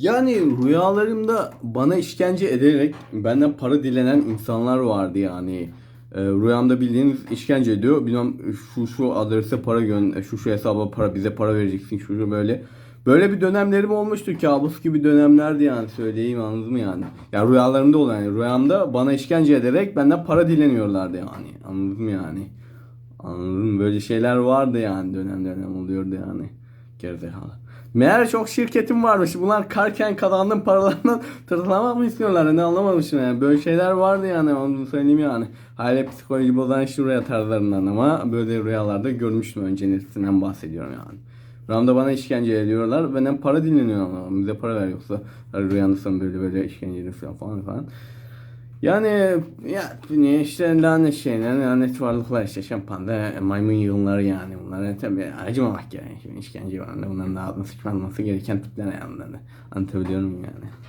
Yani rüyalarımda bana işkence ederek benden para dilenen insanlar vardı yani. Ee, rüyamda bildiğiniz işkence ediyor. Bilmem şu şu adrese para gön şu şu hesaba para bize para vereceksin şu şu böyle. Böyle bir dönemlerim olmuştu. Kabus gibi dönemlerdi yani söyleyeyim anladın mı yani? Ya rüyalarımda olan yani rüyamda bana işkence ederek benden para dileniyorlardı yani. Anladın mı yani? Anladın mı? Böyle şeyler vardı yani dönem dönem oluyordu yani. Gerizekalı. Meğer çok şirketim varmış. Bunlar karken kazandığım paralarından tırtlamak mı istiyorlar? Ne anlamamışım yani. Böyle şeyler vardı yani onu söyleyeyim yani. Hala psikoloji bozan şuraya tarzlarından ama böyle rüyalarda görmüştüm öncesinden bahsediyorum yani. Rüyamda bana işkence ediyorlar. Benden para dinleniyor ama bize para ver yoksa rüyanda böyle böyle işkence ediyorsun falan falan. Yani ya ne işte lanet şeyler, lanet varlıklar işte şampanda maymun yığınları yani bunlara tabi acımamak yani. Şimdi işkence var. Bunların da ağzını sıçmanması gereken tipler yani bunlar da. Anlatabiliyorum yani.